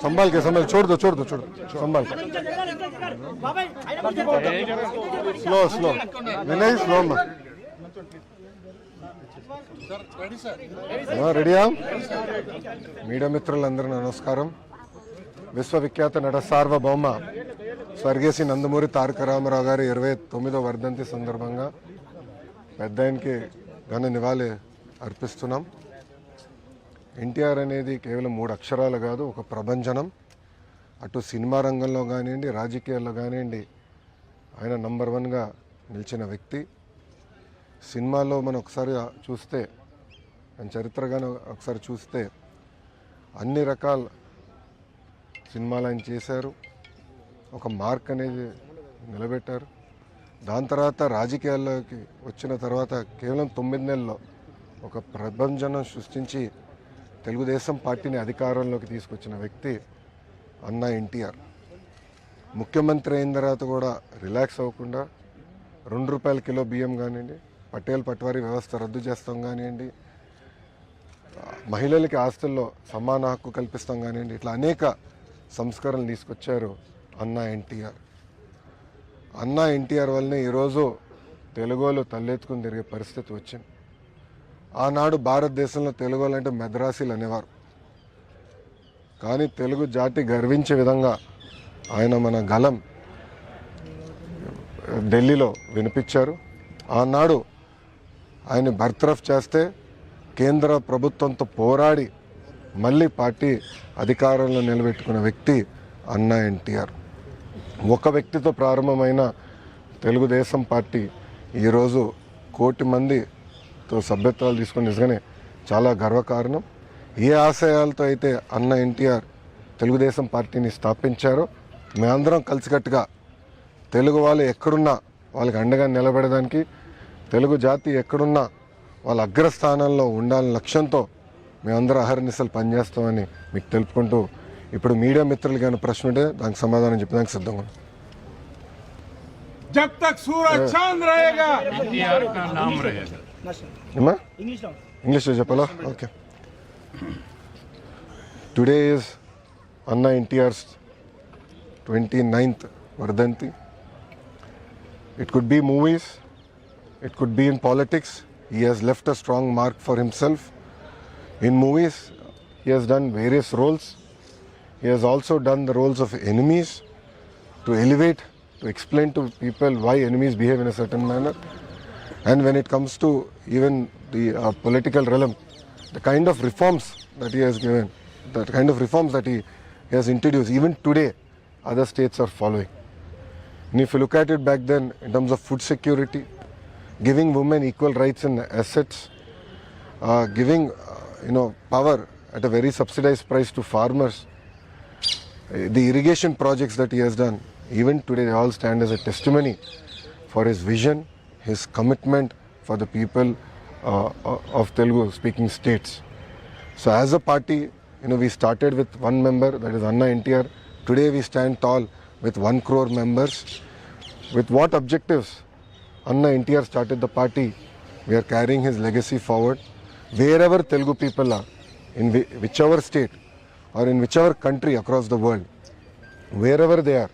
संभाल के संभाल छोड़ दो छोड़ दो छोड़ दो संभाल के स्लो स्लो विनय स्लो मत రెడీయా మీడియా మిత్రులందరూ నమస్కారం విశ్వవిఖ్యాత నట సార్వభౌమ స్వర్గీయ నందమూరి తారక రామారావు గారి ఇరవై తొమ్మిదో వర్ధంతి సందర్భంగా పెద్ద ఆయనకి ఘన నివాళి అర్పిస్తున్నాం ఎన్టీఆర్ అనేది కేవలం మూడు అక్షరాలు కాదు ఒక ప్రభంజనం. అటు సినిమా రంగంలో కానివ్వండి రాజకీయాల్లో కానివ్వండి ఆయన నంబర్ వన్గా నిలిచిన వ్యక్తి. సినిమాలో మనం ఒకసారి చూస్తే ఆయన చరిత్రగానే ఒకసారి చూస్తే అన్ని రకాల సినిమాలు ఆయన చేశారు. ఒక మార్క్ అనేది నిలబెట్టారు. దాని తర్వాత రాజకీయాల్లోకి వచ్చిన తర్వాత కేవలం తొమ్మిది నెలల్లో ఒక ప్రభంజనం సృష్టించి తెలుగుదేశం పార్టీని అధికారంలోకి తీసుకొచ్చిన వ్యక్తి అన్న ఎన్టీఆర్. ముఖ్యమంత్రి అయిన తర్వాత కూడా రిలాక్స్ అవ్వకుండా రెండు రూపాయల కిలో బియ్యం కానివ్వండి పటేల్ పట్వారీ వ్యవస్థ రద్దు చేస్తాం కానివ్వండి మహిళలకి ఆస్తుల్లో సమాన హక్కు కల్పిస్తాం కానివ్వండి ఇట్లా అనేక సంస్కరణలు తీసుకొచ్చారు అన్న ఎన్టీఆర్. అన్న ఎన్టీఆర్ వల్లనే ఈరోజు తెలుగులో తలెత్తుకుని తిరిగే పరిస్థితి వచ్చింది. ఆనాడు భారతదేశంలో తెలుగు అంటే మెద్రాసీలు అనేవారు. కానీ తెలుగు జాతి గర్వించే విధంగా ఆయన మన గలం ఢిల్లీలో వినిపించారు. ఆనాడు ఆయన బర్త్రఫ్ చేస్తే కేంద్ర ప్రభుత్వంతో పోరాడి మళ్ళీ పార్టీ అధికారంలో నిలబెట్టుకున్న వ్యక్తి అన్నా ఎన్టీఆర్. ఒక వ్యక్తితో ప్రారంభమైన తెలుగుదేశం పార్టీ ఈరోజు కోటి మంది సభ్యత్వాలు తీసుకుని నిజంగానే చాలా గర్వకారణం ఏ ఆశయాలతో అయితే అన్న ఎన్టీఆర్ తెలుగుదేశం పార్టీని స్థాపించారో మేమందరం కలిసికట్టుగా తెలుగు వాళ్ళు ఎక్కడున్నా వాళ్ళకి అండగా నిలబడడానికి తెలుగు జాతి ఎక్కడున్నా వాళ్ళ అగ్రస్థానంలో ఉండాలని లక్ష్యంతో మేమందరం అహర్నిశలు పనిచేస్తామని మీకు తెలుపుకుంటూ ఇప్పుడు మీడియా మిత్రులు కానీ ప్రశ్న ఉంటే దానికి సమాధానం చెప్పడానికి సిద్ధంగా ఉన్నాం. जब तक सूरज चांद रहेगा एनटीआर का नाम रहेगा English dance. English Japala? Okay. Today is Anna NTR's 29th Vardanti. It could be movies, it could be in politics. He has left a strong mark for himself. In movies, he has done various roles. He has also done the roles of enemies to elevate, to explain to people why enemies behave in a certain manner. And when it comes to even the uh, political realm, the kind of reforms that he has given, the kind of reforms that he, has introduced, even today, other states are following. And if you look at it back then, in terms of food security, giving women equal rights in assets, uh, giving uh, you know power at a very subsidized price to farmers, the irrigation projects that he has done, even today, they all stand as a testimony for his vision, his commitment for the people uh, of Telugu speaking states. So, as a party, you know, we started with one member, that is Anna NTR. Today, we stand tall with one crore members. With what objectives? Anna NTR started the party. We are carrying his legacy forward. Wherever Telugu people are, in whichever state or in whichever country across the world, wherever they are,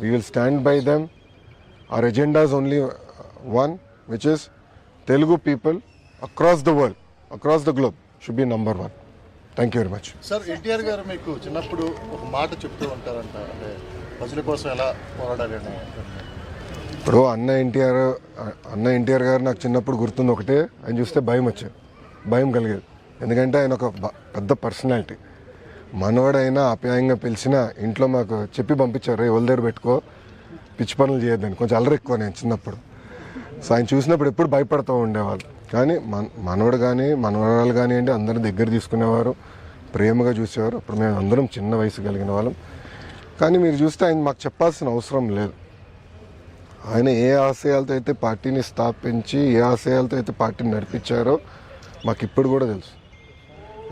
we will stand by them. Our agenda is only one, which is Telugu people across the world, across the globe, should be number one. Thank you very much. Sir NTR garu మీకు చిన్నప్పుడు ఒక మాట చెప్తూ ఉంటారంట అంటే ప్రజల కోసం ఎలా పోరాడాలి అని ఇప్పుడు అన్న ఎన్టీఆర్ అన్న ఎన్టీఆర్ గారు నాకు చిన్నప్పుడు గుర్తుంది ఒకటే ఆయన చూస్తే భయం వచ్చేది భయం కలిగేది. ఎందుకంటే ఆయన ఒక బ- పెద్ద పర్సనాలిటీ మనవాడైనా ఆప్యాయంగా పిలిచినా ఇంట్లో మాకు చెప్పి పంపించారు రే దగ్గర పెట్టుకో పిచ్చి పనులు చేయొద్దని. కొంచెం అల్లరి ఎక్కువ నేను చిన్నప్పుడు. సో ఆయన చూసినప్పుడు ఎప్పుడు భయపడుతూ ఉండేవాళ్ళు. కానీ మన మనవడు కానీ మనవరాలు కానివ్వండి అందరిని దగ్గర తీసుకునేవారు. ప్రేమగా చూసేవారు. అప్పుడు మేము అందరం చిన్న వయసు కలిగిన వాళ్ళం. కానీ మీరు చూస్తే ఆయన మాకు చెప్పాల్సిన అవసరం లేదు. ఆయన ఏ ఆశయాలతో అయితే పార్టీని స్థాపించి ఏ ఆశయాలతో అయితే పార్టీని నడిపించారో మాకు ఇప్పుడు కూడా తెలుసు.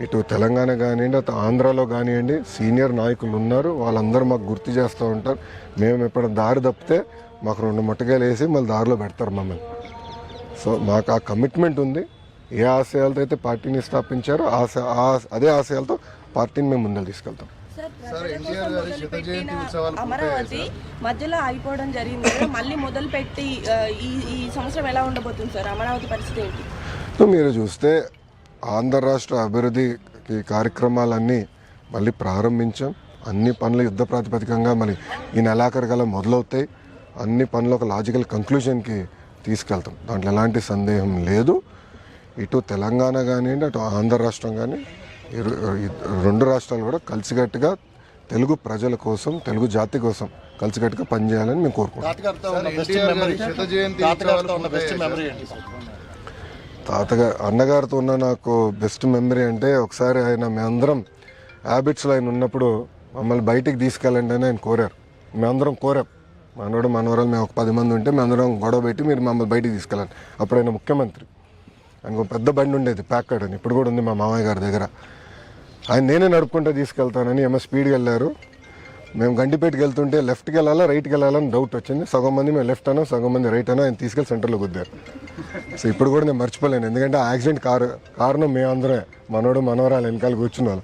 ఇటు తెలంగాణ కానివ్వండి అటు ఆంధ్రాలో కానివ్వండి సీనియర్ నాయకులు ఉన్నారు. వాళ్ళందరూ మాకు గుర్తు చేస్తూ ఉంటారు. మేము ఎప్పుడైనా దారి తప్పితే మాకు రెండు ముట్టకాయలు వేసి మళ్ళీ దారిలో పెడతారు మమ్మల్ని. సో మాకు ఆ కమిట్మెంట్ ఉంది. ఏ ఆశయాలతో అయితే పార్టీని స్థాపించారో ఆశ ఆ- అదే ఆశయాలతో పార్టీని మేము ముందరు తీసుకెళ్తాం. అమరావతి మధ్యలో ఆగిపోవడం జరిగింది మళ్ళీ మొదలు పెట్టి ఈ ఈ సంవత్సరం ఎలా ఉండబోతుంది సార్? అమరావతి పరిస్థితి ఏంటి? సో మీరు చూస్తే ఆంధ్ర రాష్ట్ర అభివృద్ధికి కార్యక్రమాలన్నీ మళ్ళీ ప్రారంభించాం. అన్ని పనులు యుద్ధ ప్రాతిపదికంగా మరి ఈ నెలాఖరు గల మొదలవుతాయి. అన్ని పనులు ఒక లాజికల్ కంక్లూజన్కి తీసుకెళ్తాం. దాంట్లో ఎలాంటి సందేహం లేదు. ఇటు తెలంగాణ కానివ్వండి అటు ఆంధ్ర రాష్ట్రం కానీ రెండు రాష్ట్రాలు కూడా కలిసికట్టుగా తెలుగు ప్రజల కోసం తెలుగు జాతి కోసం కలిసికట్టుగా పనిచేయాలని మేము సార్ తాతగారు అన్నగారితో ఉన్న నాకు బెస్ట్ మెమరీ అంటే ఒకసారి ఆయన మేమందరం హ్యాబిట్స్లో ఆయన ఉన్నప్పుడు మమ్మల్ని బయటికి తీసుకెళ్ళండి అని ఆయన కోరారు. మేమందరం కోరాం. మనవడు మనవరాలు మేము ఒక పది మంది ఉంటే మేమందరం గొడవ పెట్టి మీరు మమ్మల్ని బయటికి తీసుకెళ్ళాలి. అప్పుడు ఆయన ముఖ్యమంత్రి. ఆయనకు పెద్ద బండి ఉండేది ప్యాకెడ్ అని. ఇప్పుడు కూడా ఉంది మా మామయ్య గారి దగ్గర. ఆయన నేనే నడుపుకుంటూ తీసుకెళ్తానని ఏమో స్పీడ్కి వెళ్ళారు. మేము గండిపేటకి వెళ్తుంటే లెఫ్ట్కి వెళ్ళాలా రైట్కి వెళ్ళాలని డౌట్ వచ్చింది. సగం మంది మేము లెఫ్ట్ అనో సగం మంది రైట్ అనో ఆయన తీసుకెళ్ళి సెంటర్లో గుద్దారు. సో ఇప్పుడు కూడా నేను మర్చిపోలేను. ఎందుకంటే ఆ యాక్సిడెంట్ కారు కారణం మేమందరమే. మనోడు మనవరాలు వెనకాల కూర్చున్న వాళ్ళు.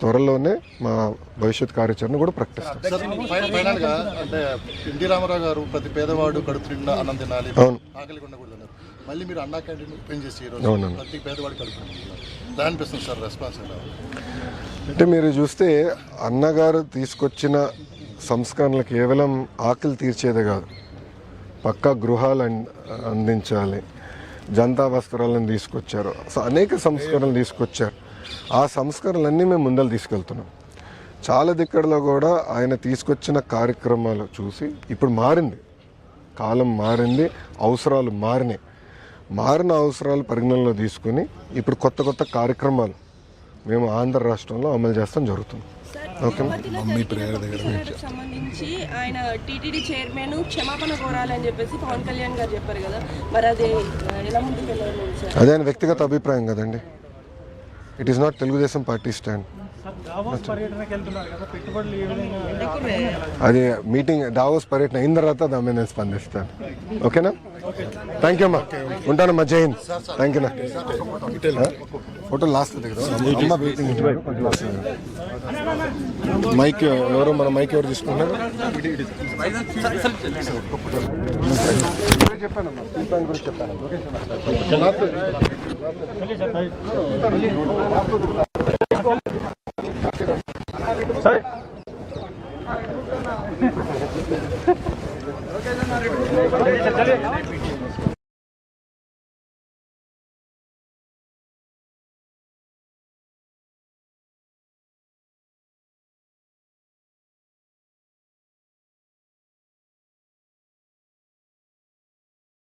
త్వరలోనే మా భవిష్యత్ కార్యాచరణ కూడా ప్రకటిస్తాం మళ్ళీ మీరు అన్నా క్యాంటీన్ ఓపెన్ చేసి. ప్రతి పేదవాడు కడుపు అనిపిస్తుంది సార్ రెస్పాన్స్ అంటే మీరు చూస్తే అన్నగారు తీసుకొచ్చిన సంస్కరణలు కేవలం ఆకలి తీర్చేదే కాదు. పక్కా గృహాలు అందించాలి. జనతా వస్త్రాలను తీసుకొచ్చారు. అనేక సంస్కరణలు తీసుకొచ్చారు. ఆ సంస్కరణలన్నీ మేము ముందలు తీసుకెళ్తున్నాం. చాలా దిక్కడలో కూడా ఆయన తీసుకొచ్చిన కార్యక్రమాలు చూసి ఇప్పుడు మారింది. కాలం మారింది అవసరాలు మారినాయి. మారిన అవసరాలు పరిగణనలో తీసుకుని ఇప్పుడు కొత్త కొత్త కార్యక్రమాలు మేము ఆంధ్ర రాష్ట్రంలో అమలు చేస్తాం జరుగుతుంది. సార్ తిరుపతిలో జరిగిన తప్పిదాలకు సంబంధించి ఆయన టీటీడీ చైర్మన్ క్షమాపణ కోరాలని చెప్పేసి పవన్ కళ్యాణ్ గారు చెప్పారు కదా. మరి అది ఆ, ఎలా ముందుకు వెళ్ళాలి సార్? అదే ఆయన వ్యక్తిగత అభిప్రాయం కదండి. It is not Telugu Desam party stand Davos అది మీటింగ్ దావోస్ పర్యటన అయిన తర్వాత దాని మీద నేను స్పందిస్తాను ఓకేనా థ్యాంక్ యూ అమ్మా. ఉంటానమ్మా జై హింద్. థ్యాంక్ యూ నా ఫోటో లాస్ట్ దగ్గర. మైక్ ఎవరు మన మైక్ ఎవరు తీసుకుంటున్నారు? చెప్పానమ్మా దీపావళి గురించి చెప్పాను సరే चलिए